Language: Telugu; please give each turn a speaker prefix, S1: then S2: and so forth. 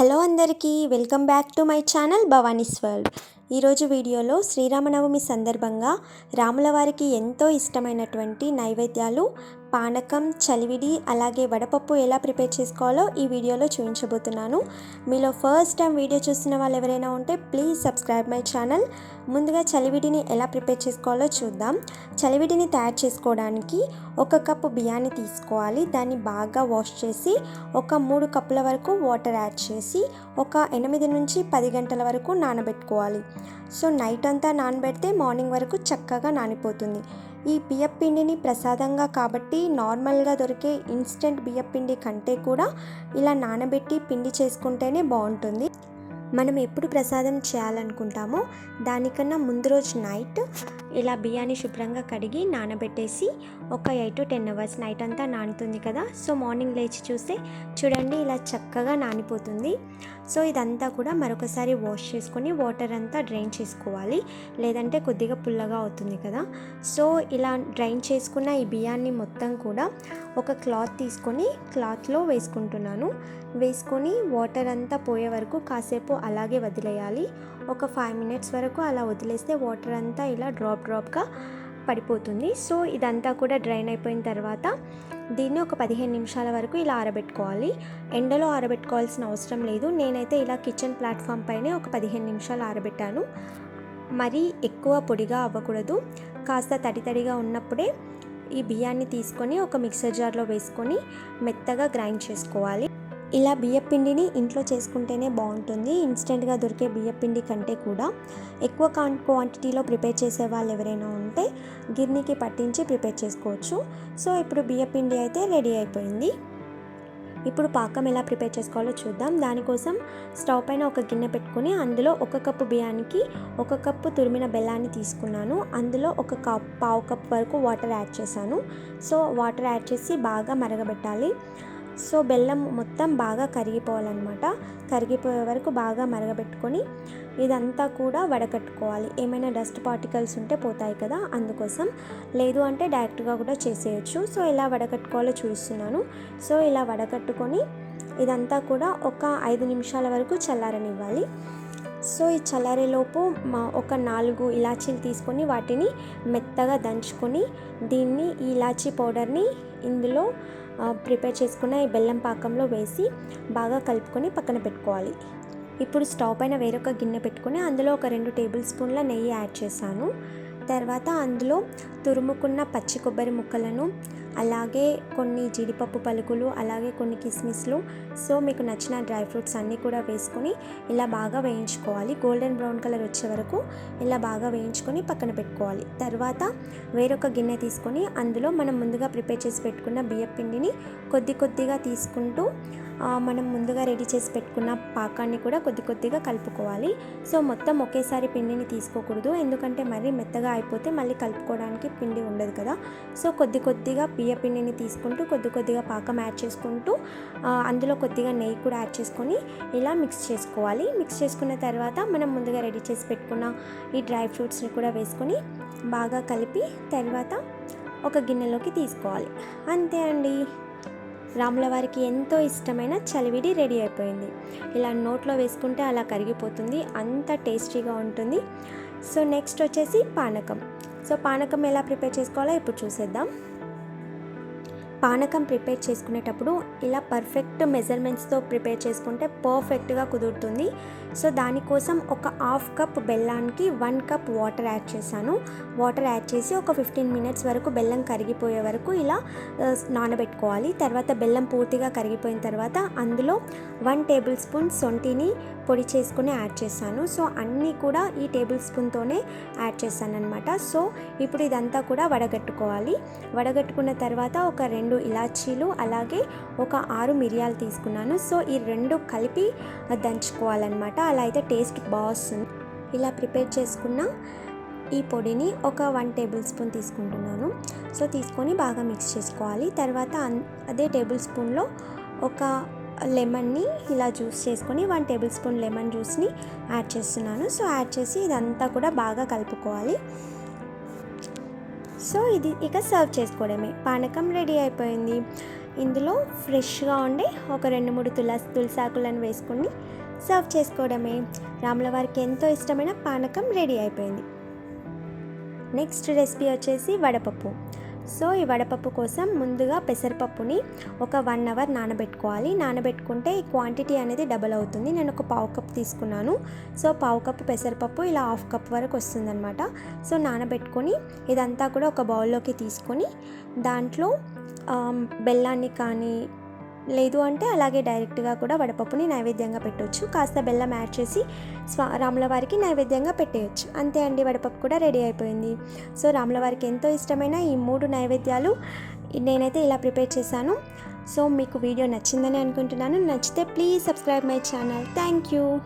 S1: హలో అందరికీ welcome back to my channel Bhavani's world ఈరోజు వీడియోలో శ్రీరామనవమి సందర్భంగా రాముల వారికి ఎంతో ఇష్టమైనటువంటి నైవేద్యాలు పానకం చలివిడి అలాగే వడపప్పు ఎలా ప్రిపేర్ చేసుకోవాలో ఈ వీడియోలో చూపించబోతున్నాను. మీలో ఫస్ట్ టైం వీడియో చూస్తున్న వాళ్ళు ఎవరైనా ఉంటే ప్లీజ్ సబ్స్క్రైబ్ మై ఛానల్. ముందుగా చలివిడిని ఎలా ప్రిపేర్ చేసుకోవాలో చూద్దాం. చలివిడిని తయారు చేసుకోవడానికి ఒక కప్పు బియ్యాన్ని తీసుకోవాలి. దాన్ని బాగా వాష్ చేసి ఒక మూడు కప్పుల వరకు వాటర్ యాడ్ చేసి ఒక ఎనిమిది నుంచి పది గంటల వరకు నానబెట్టుకోవాలి. సో నైట్ అంతా నానబెడితే మార్నింగ్ వరకు చక్కగా నానిపోతుంది. ఈ బియ్యపిండిని ప్రసాదంగా కాబట్టి నార్మల్గా దొరికే ఇన్స్టెంట్ బియ్యపిండి కంటే కూడా ఇలా నానబెట్టి పిండి చేసుకుంటేనే బాగుంటుంది. మనం ఎప్పుడు ప్రసాదం చేయాలనుకుంటామో దానికన్నా ముందు రోజు నైట్ ఇలా బియ్యాన్ని శుభ్రంగా కడిగి నానబెట్టేసి ఒక eight to ten hours night అంతా నానుతుంది కదా. సో మార్నింగ్ లేచి చూస్తే చూడండి ఇలా చక్కగా నానిపోతుంది. సో ఇదంతా కూడా మరొకసారి వాష్ చేసుకొని వాటర్ అంతా డ్రైన్ చేసుకోవాలి. లేదంటే కొద్దిగా పుల్లగా అవుతుంది కదా. సో ఇలా డ్రైన్ చేసుకున్న ఈ బియ్యాన్ని మొత్తం కూడా ఒక క్లాత్ తీసుకొని క్లాత్లో వేసుకుంటున్నాను. వేసుకొని వాటర్ అంతా పోయే వరకు కాసేపు అలాగే వదిలేయాలి. ఒక ఫైవ్ మినిట్స్ వరకు అలా వదిలేస్తే వాటర్ అంతా ఇలా డ్రాప్ డ్రాప్గా పడిపోతుంది. సో ఇదంతా కూడా డ్రైన్ అయిపోయిన తర్వాత దీన్ని ఒక పదిహేను నిమిషాల వరకు ఇలా ఆరబెట్టుకోవాలి. ఎండలో ఆరబెట్టుకోవాల్సిన అవసరం లేదు. నేనైతే ఇలా కిచెన్ ప్లాట్ఫామ్ పైనే ఒక పదిహేను నిమిషాలు ఆరబెట్టాను. మరీ ఎక్కువ పొడిగా అవ్వకూడదు. కాస్త తడి తడిగా ఉన్నప్పుడే ఈ బియ్యాన్ని తీసుకొని ఒక మిక్సర్ జార్లో వేసుకొని మెత్తగా గ్రైండ్ చేసుకోవాలి. ఇలా బియ్యపిండిని ఇంట్లో చేసుకుంటేనే బాగుంటుంది. ఇన్స్టెంట్గా దొరికే బియ్యపిండి కంటే కూడా ఎక్కువ క్వాంటిటీలో ప్రిపేర్ చేసే వాళ్ళు ఎవరైనా ఉంటే గిర్నీకి పట్టించి ప్రిపేర్ చేసుకోవచ్చు. సో ఇప్పుడు బియ్యపిండి అయితే రెడీ అయిపోయింది. ఇప్పుడు పాకం ఎలా ప్రిపేర్ చేసుకోవాలో చూద్దాం. దానికోసం స్టవ్ పైన ఒక గిన్నె పెట్టుకొని అందులో ఒక కప్పు బియ్యానికి ఒక కప్పు తురిమిన బెల్లాన్ని తీసుకున్నాను. అందులో ఒక కప్ పావు కప్ వరకు వాటర్ యాడ్ చేశాను. సో వాటర్ యాడ్ చేసి బాగా మరగబెట్టాలి. సో బెల్లం మొత్తం బాగా కరిగిపోవాలన్నమాట. కరిగిపోయే వరకు బాగా మరగబెట్టుకొని ఇదంతా కూడా వడకట్టుకోవాలి. ఏమైనా డస్ట్ పార్టికల్స్ ఉంటే పోతాయి కదా అందుకోసం. లేదు అంటే డైరెక్ట్గా కూడా చేసేయచ్చు. సో ఇలా వడకట్టుకోవాలో చూస్తున్నాను సో ఇలా వడకట్టుకొని ఇదంతా కూడా ఒక ఐదు నిమిషాల వరకు చల్లారనివ్వాలి. సో ఈ చల్లారేలోపు మా ఒక నాలుగు ఇలాచీలు తీసుకొని వాటిని మెత్తగా దంచుకొని దీన్ని ఈ ఇలాచీ పౌడర్ని ఇందులో ప్రిపేర్ చేసుకున్న ఈ బెల్లం పాకంలో వేసి బాగా కలుపుకొని పక్కన పెట్టుకోవాలి. ఇప్పుడు స్టవ్ పైన వేరొక గిన్నె పెట్టుకొని అందులో ఒక రెండు టేబుల్ స్పూన్ల నెయ్యి యాడ్ చేశాను. తర్వాత అందులో తురుముకున్న పచ్చి కొబ్బరి ముక్కలను అలాగే కొన్ని జీడిపప్పు పలుకులు అలాగే కొన్ని కిస్మిస్లు. సో మీకు నచ్చిన డ్రై ఫ్రూట్స్ అన్నీ కూడా వేసుకొని ఇలా బాగా వేయించుకోవాలి. గోల్డెన్ బ్రౌన్ కలర్ వచ్చే వరకు ఇలా బాగా వేయించుకొని పక్కన పెట్టుకోవాలి. తర్వాత వేరొక గిన్నె తీసుకొని అందులో మనం ముందుగా ప్రిపేర్ చేసి పెట్టుకున్న బియ్యం పిండిని కొద్ది కొద్దిగా తీసుకుంటూ మనం ముందుగా రెడీ చేసి పెట్టుకున్న పాకాన్ని కూడా కొద్ది కొద్దిగా కలుపుకోవాలి. సో మొత్తం ఒకేసారి పిండిని తీసుకోకూడదు. ఎందుకంటే మరీ మెత్తగా అయిపోతే మళ్ళీ కలుపుకోవడానికి పిండి ఉండదు కదా. సో కొద్ది కొద్దిగా బియ్య పిండిని తీసుకుంటూ కొద్ది కొద్దిగా పాకం యాడ్ చేసుకుంటూ అందులో కొద్దిగా నెయ్యి కూడా యాడ్ చేసుకొని ఇలా మిక్స్ చేసుకోవాలి. మిక్స్ చేసుకున్న తర్వాత మనం ముందుగా రెడీ చేసి పెట్టుకున్న ఈ డ్రై ఫ్రూట్స్ని కూడా వేసుకొని బాగా కలిపి తర్వాత ఒక గిన్నెలోకి తీసుకోవాలి. అంతే అండి. రాముల వారికి ఎంతో ఇష్టమైన చలివిడి రెడీ అయిపోయింది. ఇలా నోట్లో వేసుకుంటే అలా కరిగిపోతుంది అంత టేస్టీగా ఉంటుంది. సో నెక్స్ట్ వచ్చేసి పానకం. సో పానకం ఎలా ప్రిపేర్ చేసుకోవాలో ఇప్పుడు చూసేద్దాం. పానకం ప్రిపేర్ చేసుకునేటప్పుడు ఇలా పర్ఫెక్ట్ మెజర్మెంట్స్తో ప్రిపేర్ చేసుకుంటే పర్ఫెక్ట్గా కుదురుతుంది. సో దానికోసం ఒక హాఫ్ కప్ బెల్లానికి వన్ కప్ వాటర్ యాడ్ చేశాను. వాటర్ యాడ్ చేసి ఒక ఫిఫ్టీన్ మినిట్స్ వరకు బెల్లం కరిగిపోయే వరకు ఇలా నానబెట్టుకోవాలి. తర్వాత బెల్లం పూర్తిగా కరిగిపోయిన తర్వాత అందులో వన్ టేబుల్ స్పూన్ సొంటిని పొడి చేసుకుని యాడ్ చేశాను. సో అన్నీ కూడా ఈ టేబుల్ స్పూన్తోనే యాడ్ చేశాను అనమాట సో ఇప్పుడు ఇదంతా కూడా వడగట్టుకోవాలి. వడగట్టుకున్న తర్వాత ఒక రెండు ఇలాచీలు అలాగే ఒక ఆరు మిరియాలు తీసుకున్నాను. సో ఈ రెండు కలిపి దంచుకోవాలన్నమాట. అలా అయితే టేస్ట్ బాగుంది ఇలా ప్రిపేర్ చేసుకున్న ఈ పొడిని ఒక వన్ టేబుల్ స్పూన్ తీసుకుంటున్నాను. సో తీసుకొని బాగా మిక్స్ చేసుకోవాలి. తర్వాత అదే టేబుల్ స్పూన్లో ఒక లెమన్ని ఇలా జ్యూస్ చేసుకొని వన్ టేబుల్ స్పూన్ లెమన్ జ్యూస్ని యాడ్ చేస్తున్నాను. సో యాడ్ చేసి ఇదంతా కూడా బాగా కలుపుకోవాలి. సో ఇది ఇక సర్వ్ చేసుకోవడమే. పానకం రెడీ అయిపోయింది. ఇందులో ఫ్రెష్గా ఉండే ఒక రెండు మూడు తులసి తులసాకులను వేసుకుని సర్వ్ చేసుకోవడమే. రాముల వారికి ఎంతో ఇష్టమైన పానకం రెడీ అయిపోయింది. నెక్స్ట్ రెసిపీ వచ్చేసి వడపప్పు. సో ఈ వడపప్పు కోసం ముందుగా పెసరపప్పుని ఒక వన్ అవర్ నానబెట్టుకోవాలి. నానబెట్టుకుంటే ఈ క్వాంటిటీ అనేది డబల్ అవుతుంది. నేను ఒక పావు కప్ తీసుకున్నాను. సో పావు కప్పు పెసరపప్పు ఇలా హాఫ్ కప్ వరకు వస్తుందన్నమాట. సో నానబెట్టుకొని ఇదంతా కూడా ఒక బౌల్లోకి తీసుకొని దాంట్లో బెల్లాన్ని కానీ లేదు అంటే అలాగే డైరెక్ట్గా కూడా వడపప్పుని నైవేద్యంగా పెట్టవచ్చు కాస్త బెల్లం యాడ్ చేసి స్వా రాములవారికి నైవేద్యంగా పెట్టేయచ్చు. అంతే అండి వడపప్పు కూడా రెడీ అయిపోయింది. సో రాములవారికి ఎంతో ఇష్టమైన ఈ మూడు నైవేద్యాలు నేనైతే ఇలా ప్రిపేర్ చేశాను. సో మీకు వీడియో నచ్చిందని అనుకుంటున్నాను. నచ్చితే please subscribe my channel. Thank you.